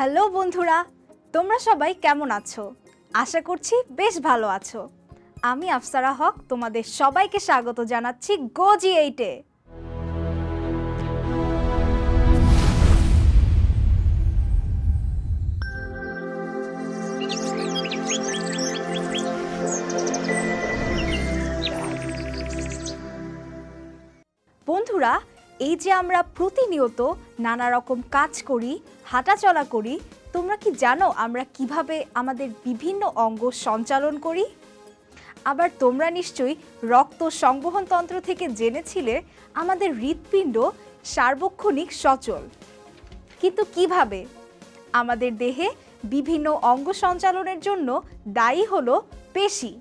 Hello বন্ধুরা, তোমরা সবাই কেমন আছো? আশা করছি বেশ ভালো আছো। আমি আফসারা হক, তোমাদের সবাইকে স্বাগত জানাচ্ছি গোজি এইটে বন্ধুরা এই যে আমরা প্রতিনিয়ত নানা রকম কাজ করি, হাঁটাচলা করি, তোমরা কি জানো আমরা কীভাবে আমাদের বিভিন্ন অঙ্গ সঞ্চালন করি? আবার তোমরা নিশ্চয়ই রক্ত সংবহনতন্ত্র থেকে জেনেছিলে, আমাদের হৃৎপিণ্ড সার্বক্ষণিক সচল। কিন্তু কীভাবে? আমাদের দেহে বিভিন্ন অঙ্গ সঞ্চালনের জন্য দায়ী হলো পেশি।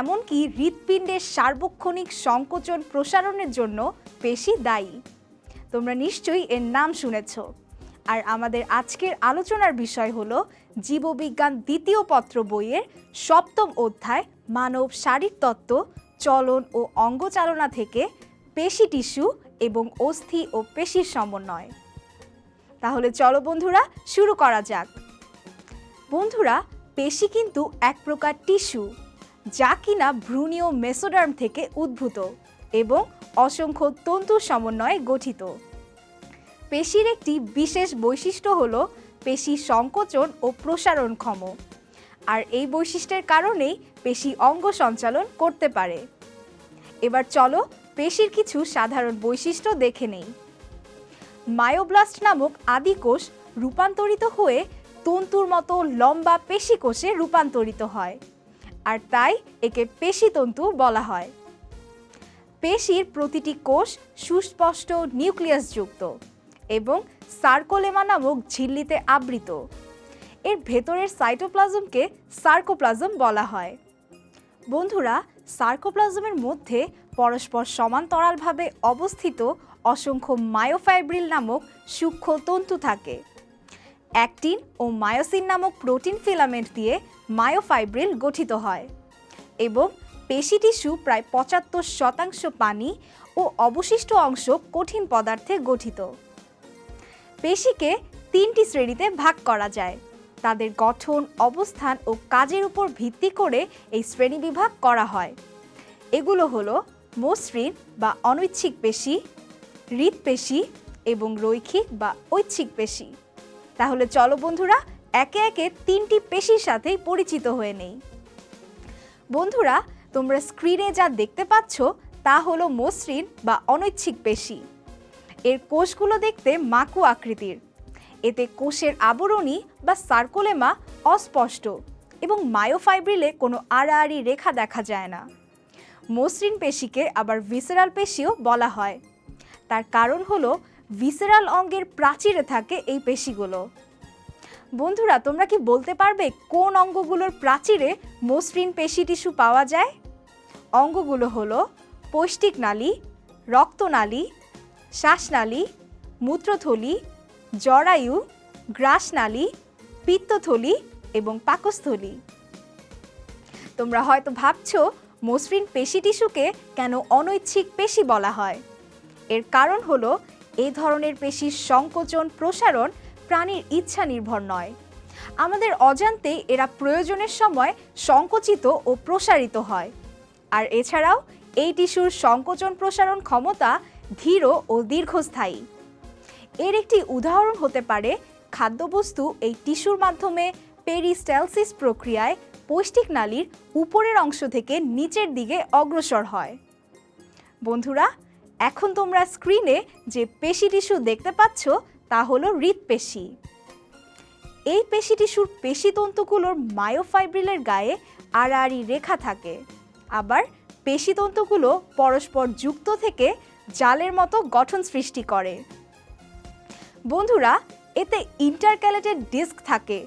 এমনকি হৃৎপিণ্ডের সার্বক্ষণিক সংকোচন প্রসারণের জন্য পেশি দায়ী। তোমরা নিশ্চয়ই এর নাম শুনেছ। আর আমাদের আজকের আলোচনার বিষয় হলো জীববিজ্ঞান দ্বিতীয় পত্র বইয়ের সপ্তম অধ্যায়, মানব শারীরতত্ত্ব চলন ও অঙ্গচালনা থেকে পেশি টিস্যু এবং অস্থি ও পেশির সমন্বয়। তাহলে চলো বন্ধুরা, শুরু করা যাক। বন্ধুরা, পেশি কিন্তু এক প্রকার টিস্যু। যা কিনা ভ্রূণীয় মেসোডার্ম থেকে উদ্ভূত এবং অসংখ্য তন্তুর সমন্বয়ে গঠিত। পেশির একটি বিশেষ বৈশিষ্ট্য হল পেশি সংকোচন ও প্রসারণক্ষম। আর এই বৈশিষ্ট্যের কারণেই পেশি অঙ্গ সঞ্চালন করতে পারে। এবার চলো পেশির কিছু সাধারণ বৈশিষ্ট্য দেখে নেই। মায়োব্লাস্ট নামক আদিকোষ রূপান্তরিত হয়ে তন্তুর মতো লম্বা পেশিকোষে রূপান্তরিত হয়। আর তাই একে পেশিতন্তু বলা হয়। পেশির প্রতিটি কোষ সুস্পষ্ট নিউক্লিয়াসযুক্ত এবং সার্কোলেমা নামক ঝিল্লিতে আবৃত। এর ভেতরের সাইটোপ্লাজমকে সার্কোপ্লাজম বলা হয়। বন্ধুরা, সার্কোপ্লাজমের মধ্যে পরস্পর সমান্তরালভাবে অবস্থিত অসংখ্য মায়োফাইব্রিল নামক সূক্ষ্ম তন্তু থাকে। অ্যাক্টিন ও মায়োসিন নামক প্রোটিন ফিলামেন্ট দিয়ে মায়োফাইব্রিল গঠিত হয় এবং পেশি টিস্যু প্রায় পঁচাত্তর শতাংশ পানি ও অবশিষ্ট অংশ কঠিন পদার্থে গঠিত। পেশিকে তিনটি শ্রেণীতে ভাগ করা যায়। তাদের গঠন, অবস্থান ও কাজের উপর ভিত্তি করে এই শ্রেণীবিভাগ করা হয়। এগুলো হলো মসৃণ বা অনৈচ্ছিক পেশি হৃৎপেশি এবং রৈখিক বা ঐচ্ছিক পেশি। তাহলে চলো বন্ধুরা, একে একে তিনটি পেশির সাথেই পরিচিত হয়ে নেই। বন্ধুরা, তোমরা স্ক্রিনে যা দেখতে পাচ্ছ, তা হলো মসৃণ বা অনৈচ্ছিক পেশি। এর কোষগুলো দেখতে মাকু আকৃতির। এতে কোষের আবরণী বা সার্কোলেমা অস্পষ্ট এবং মায়োফাইব্রিলে কোনো আড়াআড়ি রেখা দেখা যায় না। মসৃণ পেশিকে আবার ভিসেরাল পেশিও বলা হয়। তার কারণ হলো ভিসেরাল অঙ্গের প্রাচীরে থাকে এই পেশিগুলো। বন্ধুরা, তোমরা কি বলতে পারবে কোন অঙ্গগুলোর প্রাচীরে মসৃণ পেশি টিস্যু পাওয়া যায়? অঙ্গগুলো হলো পৌষ্টিক নালী, রক্তনালী, শ্বাসনালী, মূত্রথলি, জরায়ু, গ্রাসনালী, পিত্তথলি এবং পাকস্থলী। তোমরা হয়তো ভাবছ মসৃণ পেশি টিস্যুকে কেন অনৈচ্ছিক পেশি বলা হয়। এর কারণ হলো এই ধরনের পেশির সংকোচন, প্রসারণ প্রাণীর ইচ্ছা নির্ভর নয়। আমাদের অজান্তে এরা প্রয়োজনের সময় সংকুচিত ও প্রসারিত হয়। আর এছাড়াও এই টিস্যুর সংকোচন, প্রসারণ ক্ষমতা ধীর ও দীর্ঘস্থায়ী। এর একটি উদাহরণ হতে পারে খাদ্যবস্তু এই টিস্যুর মাধ্যমে পেরিস্ট্যালসিস প্রক্রিয়ায় পৌষ্টিক নালীর উপরের অংশ থেকে নিচের দিকে অগ্রসর হয়। বন্ধুরা এখন তোমরা স্ক্রিনে যে পেশি টিস্যু দেখতে পাচ্ছ, তা হলো হৃৎপেশি এই পেশি টিস্যুর পেশিতন্তুগুলোর মায়োফাইব্রিলের গায়ে আড়াআড়ি রেখা থাকে। আবার পেশিতন্তুগুলো পরস্পর যুক্ত থেকে জালের মতো গঠন সৃষ্টি করে। বন্ধুরা, এতে ইন্টারক্যালেটেড ডিস্ক থাকে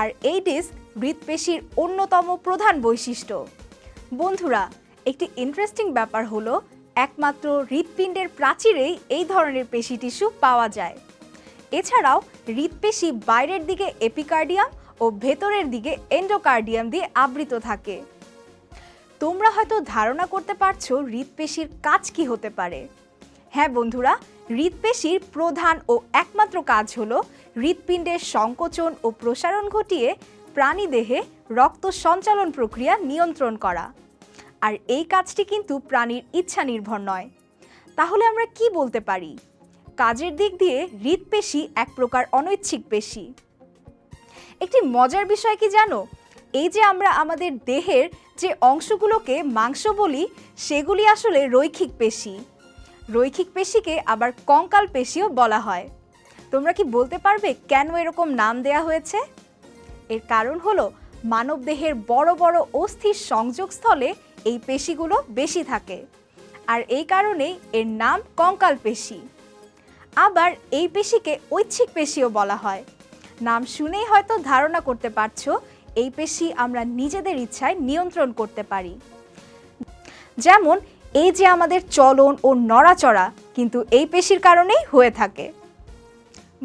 আর এই ডিস্ক হৃৎপেশির অন্যতম প্রধান বৈশিষ্ট্য। বন্ধুরা, একটি ইন্টারেস্টিং ব্যাপার হলো একমাত্র হৃৎপিণ্ডের প্রাচীরেই এই ধরনের পেশি টিস্যু পাওয়া যায়। এছাড়াও হৃৎপেশি বাইরের দিকে এপিকার্ডিয়াম ও ভেতরের দিকে এন্ডোকার্ডিয়াম দিয়ে আবৃত থাকে। তোমরা হয়তো ধারণা করতে পারছ হৃৎপেশির কাজ কি হতে পারে। হ্যাঁ বন্ধুরা, হৃৎপেশির প্রধান ও একমাত্র কাজ হল হৃৎপিণ্ডের সংকোচন ও প্রসারণ ঘটিয়ে প্রাণীদেহে রক্ত সঞ্চালন প্রক্রিয়া নিয়ন্ত্রণ করা। আর এই কাজটি কিন্তু প্রাণীর ইচ্ছা নির্ভর নয়। তাহলে আমরা কি বলতে পারি? কাজের দিক দিয়ে হৃৎপেশি এক প্রকার অনৈচ্ছিক পেশি। একটি মজার বিষয় কি জানো? এই যে আমরা আমাদের দেহের যে অংশগুলোকে মাংস বলি, সেগুলি আসলে রৈখিক পেশি। রৈখিক পেশিকে আবার কঙ্কাল পেশিও বলা হয়। তোমরা কি বলতে পারবে কেন এরকম নাম দেয়া হয়েছে? এর কারণ হলো, মানবদেহের বড় বড় অস্থির সংযোগস্থলে এই পেশিগুলো বেশি থাকে। আর এই কারণেই এর নাম কঙ্কাল পেশি। আবার এই পেশিকে ঐচ্ছিক পেশিও বলা হয়। নাম শুনেই হয়তো ধারণা করতে পারছ, এই পেশি আমরা নিজেদের ইচ্ছায় নিয়ন্ত্রণ করতে পারি। যেমন, এই যে আমাদের চলন ও নড়াচড়া কিন্তু এই পেশির কারণেই হয়ে থাকে।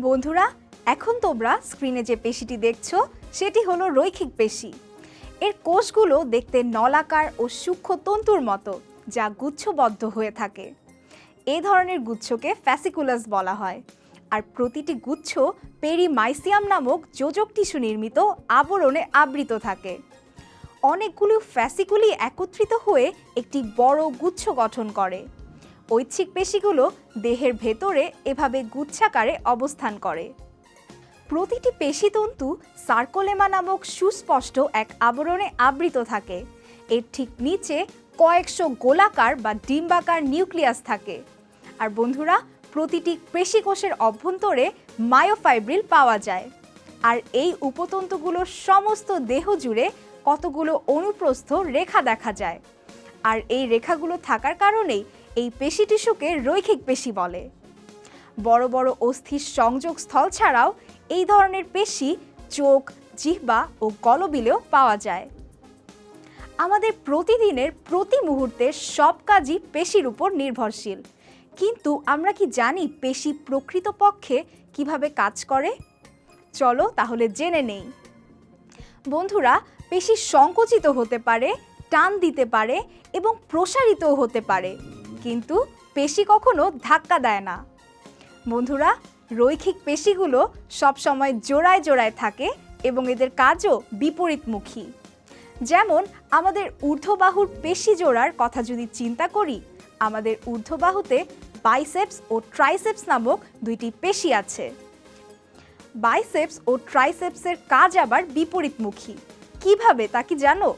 বন্ধুরা, এখন তোমরা স্ক্রিনে যে পেশিটি দেখছ, সেটি হলো রৈখিক পেশি। এর কোষগুলো দেখতে নলাকার ও সূক্ষ্ম তন্তুর মতো, যা গুচ্ছবদ্ধ হয়ে থাকে। এই ধরনের গুচ্ছকে ফ্যাসিকুলাস বলা হয়। আর প্রতিটি গুচ্ছ পেরিমাইসিয়াম নামক যোজক টিস্যু নির্মিত আবরণে আবৃত থাকে। অনেকগুলো ফ্যাসিকুলি একত্রিত হয়ে একটি বড় গুচ্ছ গঠন করে। ঐচ্ছিক পেশিগুলো দেহের ভেতরে এভাবে গুচ্ছাকারে অবস্থান করে। প্রতিটি পেশিতন্তু সার্কোলেমা নামক সুস্পষ্ট এক আবরণে আবৃত থাকে। এর ঠিক নিচে কয়েকশো গোলাকার বা ডিম্বাকার নিউক্লিয়াস থাকে। আর বন্ধুরা, প্রতিটি পেশিকোষের অভ্যন্তরে মায়োফাইব্রিল পাওয়া যায়। আর এই উপতন্তুগুলোর সমস্ত দেহ জুড়ে কতগুলো অনুপ্রস্থ রেখা দেখা যায়। আর এই রেখাগুলো থাকার কারণেই এই পেশি টিস্যুকে রৈখিক পেশি বলে। বড় বড় অস্থির সংযোগ স্থল ছাড়াও এই ধরনের পেশি চোখ, জিহ্বা ও গলবিলেও পাওয়া যায়। আমাদের প্রতিদিনের প্রতি মুহূর্তের সব কাজই পেশির উপর নির্ভরশীল। কিন্তু আমরা কি জানি পেশি প্রকৃতপক্ষে কীভাবে কাজ করে? চলো তাহলে জেনে নেই। বন্ধুরা, পেশি সংকুচিত হতে পারে, টান দিতে পারে এবং প্রসারিত হতে পারে। কিন্তু পেশি কখনো ধাক্কা দেয় না। বন্ধুরা রৈখিক পেশিগুলো সবসময় জোড়ায় জোড়ায় থাকে এবং এদের কাজও বিপরীতমুখী। যেমন, আমাদের ঊর্ধ্ববাহুর পেশি জোড়ার কথা যদি চিন্তা করি, আমাদের ঊর্ধ্ববাহুতে বাইসেপস ও ট্রাইসেপস নামক দুইটি পেশি আছে। বাইসেপস ও ট্রাইসেপসের কাজ আবার বিপরীতমুখী। কীভাবে, তা কি জানো?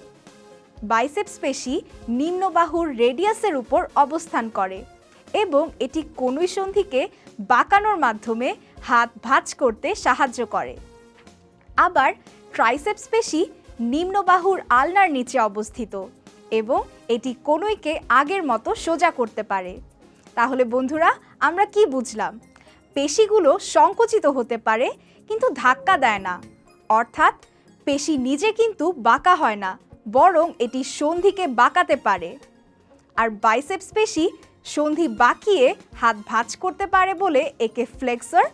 বাইসেপস পেশি নিম্নবাহুর রেডিয়াসের উপর অবস্থান করে এবং এটি কনুই সন্ধিকে বাঁকানোর মাধ্যমে হাত ভাঁজ করতে সাহায্য করে। আবার ট্রাইসেপস পেশি নিম্নবাহুর আলনার নিচে অবস্থিত এবং এটি কনুইকে আগের মতো সোজা করতে পারে। তাহলে বন্ধুরা, আমরা কি বুঝলাম? পেশিগুলো সংকুচিত হতে পারে, কিন্তু ধাক্কা দেয় না। অর্থাৎ পেশি নিজে কিন্তু বাঁকা হয় না, বরং এটি সন্ধিকে বাঁকাতে পারে। আর বাইসেপস পেশি সন্ধি বাঁকিয়ে হাত ভাঁজ করতে পারে বলে একে ফ্লেক্সার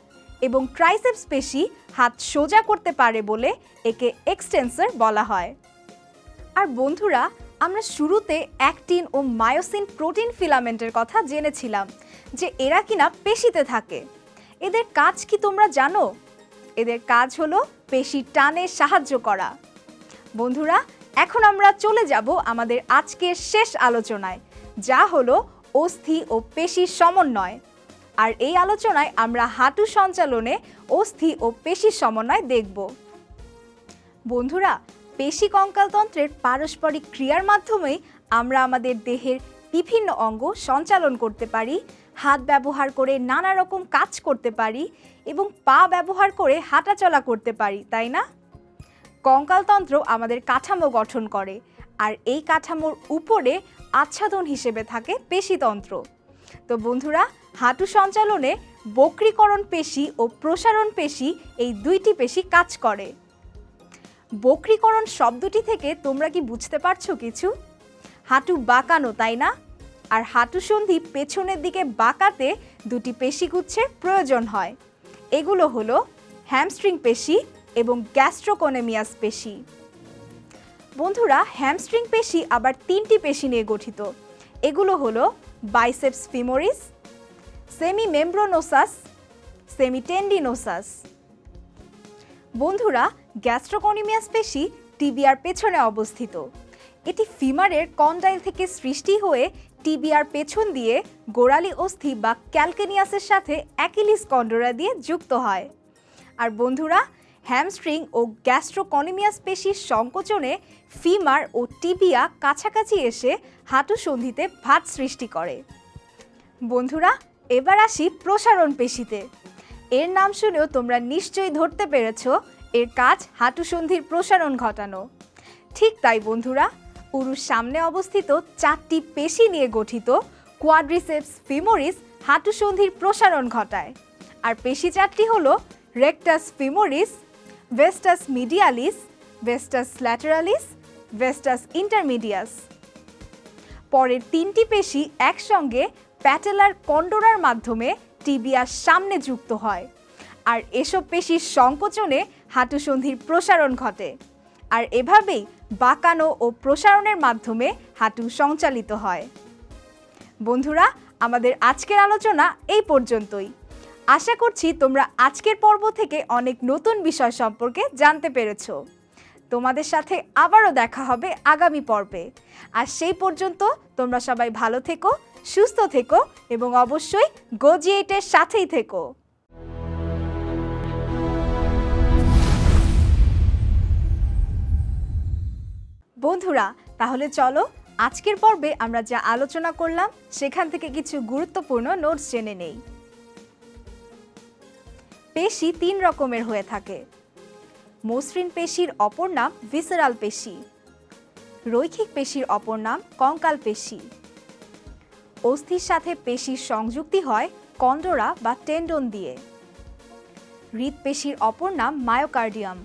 এবং ট্রাইসেপস পেশি হাত সোজা করতে পারে বলে একে এক্সটেন্সর বলা হয়। আর বন্ধুরা, আমরা শুরুতে অ্যাক্টিন ও মায়োসিন প্রোটিন ফিলামেন্টের কথা জেনেছিলাম যে এরা কিনা পেশিতে থাকে। এদের কাজ কি তোমরা জানো? এদের কাজ হলো পেশি টানে সাহায্য করা। বন্ধুরা, এখন আমরা চলে যাব আমাদের আজকের শেষ আলোচনায়, যা হলো অস্থি ও পেশির সমন্বয়। আর এই আলোচনায় আমরা হাঁটু সঞ্চালনে অস্থি ও পেশির সমন্বয় দেখব। বন্ধুরা, পেশি কঙ্কালতন্ত্রের পারস্পরিক ক্রিয়ার মাধ্যমেই আমরা আমাদের দেহের বিভিন্ন অঙ্গ সঞ্চালন করতে পারি, হাত ব্যবহার করে নানা রকম কাজ করতে পারি এবং পা ব্যবহার করে হাঁটাচলা করতে পারি, তাই না? কঙ্কালতন্ত্র আমাদের কাঠামো গঠন করে আর এই কাঠামোর উপরে আচ্ছাদন হিসেবে থাকে পেশিতন্ত্র। তো বন্ধুরা, হাঁটু সঞ্চালনে বক্রীকরণ পেশি ও প্রসারণ পেশি এই দুইটি পেশি কাজ করে। বক্রীকরণ শব্দটি থেকে তোমরা কি বুঝতে পারছ কিছু? হাঁটু বাঁকানো, তাই না? আর হাঁটু সন্ধি পেছনের দিকে বাঁকাতে দুটি পেশিগুচ্ছের প্রয়োজন হয়। এগুলো হলো হ্যামস্ট্রিং পেশি এবং গ্যাস্ট্রোকোনেমিয়াস পেশি। বন্ধুরা হ্যামস্ট্রিং পেশি আবার তিনটি পেশি নিয়ে গঠিত। এগুলো হলো biceps femoris semimembranosus semitendinosus বন্ধুরা গ্যাস্ট্রোকনিমিয়াস পেশি টিবিআর পেছনে অবস্থিত। এটি ফিমারের কন্ডাইল থেকে সৃষ্টি হয়ে টিবিআর পেছন দিয়ে গোড়ালি অস্থি বা ক্যালকেনিয়াসের সাথে অ্যাকিলিস কন্ডোরা দিয়ে যুক্ত হয়। আর বন্ধুরা হ্যামস্ট্রিং ও গ্যাস্ট্রোকনিমিয়াস পেশির সংকোচনে ফিমার ও টিবিয়া কাছাকাছি এসে হাঁটু সন্ধিতে ভাত সৃষ্টি করে। বন্ধুরা, এবার আসি প্রসারণ পেশিতে। এর নাম শুনেও তোমরা নিশ্চয়ই ধরতে পেরেছ, এর কাজ হাঁটু সন্ধির প্রসারণ ঘটানো। ঠিক তাই বন্ধুরা, উরুর সামনে অবস্থিত চারটি পেশি নিয়ে গঠিত কোয়াড্রিসেপস ফিমোরিস হাঁটু সন্ধির প্রসারণ ঘটায়। আর পেশি চারটি হলো রেকটাস ফিমোরিস ভেস্টাস মিডিয়ালিস ভেস্টাস ল্যাটারালিস ভেস্টাস ইন্টারমিডিয়াস পরের তিনটি পেশি একসঙ্গে প্যাটেলার কন্ডোরার মাধ্যমে টিবিয়ার সামনে যুক্ত হয়। আর এসব পেশির সংকোচনে হাঁটু সন্ধির প্রসারণ ঘটে। আর এভাবেই বাঁকানো ও প্রসারণের মাধ্যমে হাঁটু সঞ্চালিত হয়। বন্ধুরা, আমাদের আজকের আলোচনা এই পর্যন্তই। আশা করছি তোমরা আজকের পর্ব থেকে অনেক নতুন বিষয় সম্পর্কে জানতে পেরেছ। তোমাদের সাথে আবারও দেখা হবে আগামী পর্বে। আর সেই পর্যন্ত তোমরা সবাই ভালো থেকো, সুস্থ থেকো এবং অবশ্যই গোজিয়েটের সাথেই থেকো। বন্ধুরা, তাহলে চলো আজকের পর্বে আমরা যা আলোচনা করলাম, সেখান থেকে কিছু গুরুত্বপূর্ণ নোটস জেনে নেই। পেশি তিন রকমের হয়ে থাকে। মসৃণ পেশির অপর নাম ভিসেরাল পেশি। রৈখিক পেশির অপর নাম কঙ্কাল পেশি। অস্থির সাথে পেশির সংযুক্তি হয় কন্ডরা বা টেন্ডন দিয়ে। হৃদপেশির অপর নাম মায়োকার্ডিয়াম